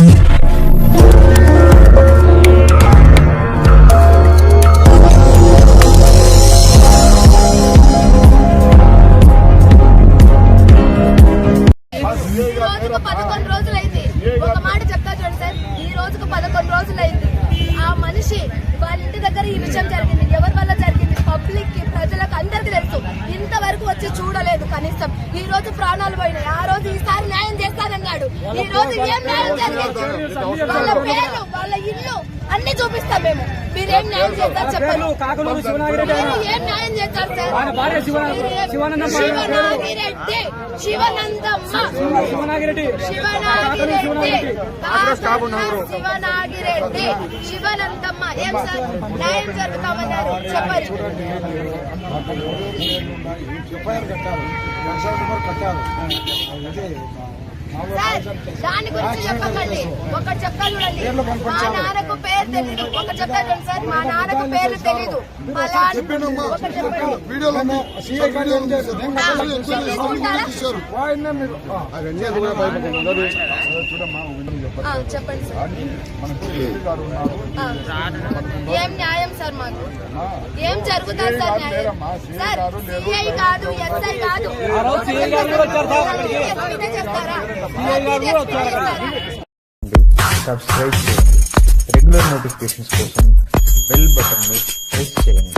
ఈ రోజుకు పదకొండు రోజులైంది. ఒక మాట చెప్తా చూడండి సార్. ఈ రోజుకు పదకొండు రోజులైంది. ఆ మనిషి వాళ్ళ ఇంటి దగ్గర ఈ విషయం జరిగింది. ఎవరి వల్ల జరిగింది? పబ్లిక్కి ప్రజలకు అందరికి తెలుసు. ఇంతవరకు వచ్చి చూడలేదు కనీసం. ఈ రోజు ప్రాణాలు పోయినాయి. ఆ రోజు ఈసారి న్యాయం చేస్తానన్నాడు. ఈ రోజు ఏం వాళ్ళ పేర్లు వాళ్ళ ఇల్లు అన్ని చూపిస్తాం మేము మీరేం న్యాయం చేస్తారు చెప్పండి కాకలూరు ఏం న్యాయం చేస్తారు సార్ శివనాగిరెడ్డి శివనందమ్మ శివనాగిరెడ్డి శివనాగిరెడ్డి శివనాగిరెడ్డి శివనందమ్మ ఏం సార్ న్యాయం జరుగుతామన్నారు చెప్పండి. దాని గురించి చెప్పకండి. ఒకటి చెప్తా చూడండి. మా నాన్నకు పేరు తెలీదు. ఒకటి చెప్తా చూడండి సార్ మా నాన్నకు పేరు ఒకటి చెప్పండి. సార్. ఏం న్యాయం సార్ మాకు. ఏం జరుగుతుంది సార్ న్యాయం? సార్ సిఐ కాదు ఎస్ఐ కాదు? సబ్స్క్రైబ్ చేయండి. రెగ్యులర్ నోటిఫికేషన్స్ కోసం బెల్ బటన్ ప్రెస్ చేయండి.